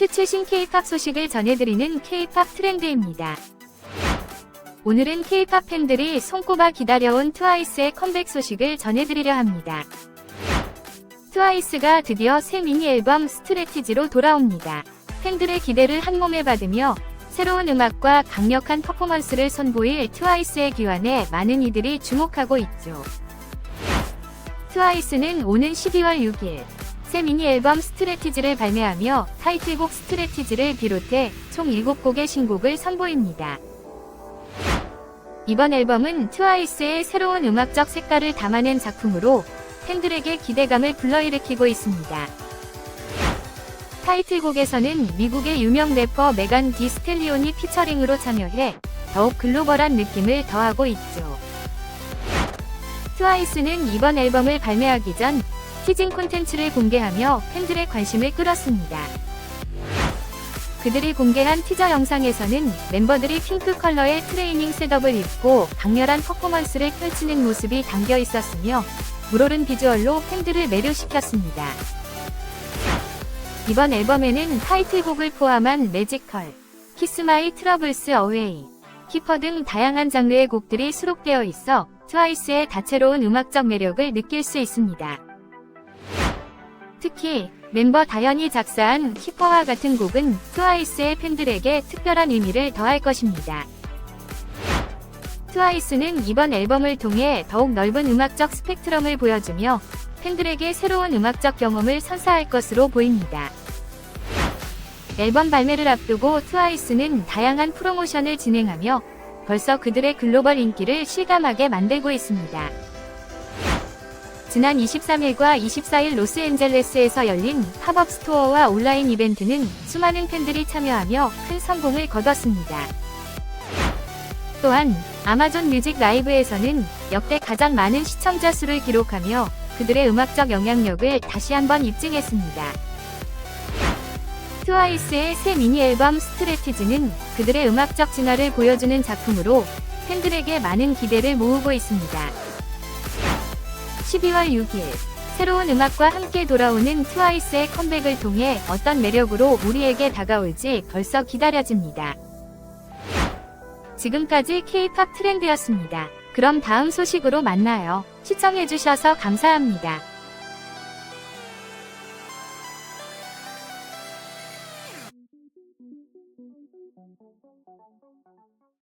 최최신 K-팝 소식을 전해드리는 K-팝 트렌드입니다. 오늘은 K-팝 팬들이 손꼽아 기다려온 트와이스의 컴백 소식을 전해드리려 합니다. 트와이스가 드디어 새 미니 앨범 스트레티지로 돌아옵니다. 팬들의 기대를 한몸에 받으며 새로운 음악과 강력한 퍼포먼스를 선보일 트와이스의 귀환에 많은 이들이 주목하고 있죠. 트와이스는 오는 12월 6일 새 미니 앨범 스트레티지를 발매하며 타이틀곡 스트레티지를 비롯해 총 7곡의 신곡을 선보입니다. 이번 앨범은 트와이스의 새로운 음악적 색깔을 담아낸 작품으로 팬들에게 기대감을 불러일으키고 있습니다. 타이틀곡에서는 미국의 유명 래퍼 메간 디 스텔리온이 피처링으로 참여해 더욱 글로벌한 느낌을 더하고 있죠. 트와이스는 이번 앨범을 발매하기 전 티징 콘텐츠를 공개하며 팬들의 관심을 끌었습니다. 그들이 공개한 티저 영상에서는 멤버들이 핑크 컬러의 트레이닝 셋업을 입고 강렬한 퍼포먼스를 펼치는 모습이 담겨 있었으며 물오른 비주얼로 팬들을 매료시켰습니다. 이번 앨범에는 타이틀곡을 포함한 매지컬, 키스마이 트러블스 어웨이, 키퍼 등 다양한 장르의 곡들이 수록되어 있어 트와이스의 다채로운 음악적 매력을 느낄 수 있습니다. 특히 멤버 다현이 작사한 키퍼와 같은 곡은 트와이스의 팬들에게 특별한 의미를 더할 것입니다. 트와이스는 이번 앨범을 통해 더욱 넓은 음악적 스펙트럼을 보여주며 팬들에게 새로운 음악적 경험을 선사할 것으로 보입니다. 앨범 발매를 앞두고 트와이스는 다양한 프로모션을 진행하며 벌써 그들의 글로벌 인기를 실감하게 만들고 있습니다. 지난 23일과 24일 로스앤젤레스에서 열린 팝업 스토어와 온라인 이벤트는 수많은 팬들이 참여하며 큰 성공을 거뒀습니다. 또한 아마존 뮤직 라이브에서는 역대 가장 많은 시청자 수를 기록하며 그들의 음악적 영향력을 다시 한번 입증했습니다. 트와이스의 새 미니 앨범 스트레티지는 그들의 음악적 진화를 보여주는 작품으로 팬들에게 많은 기대를 모으고 있습니다. 12월 6일 새로운 음악과 함께 돌아오는 트와이스의 컴백을 통해 어떤 매력으로 우리에게 다가올지 벌써 기다려집니다. 지금까지 K-팝 트렌드였습니다. 그럼 다음 소식으로 만나요. 시청해주셔서 감사합니다.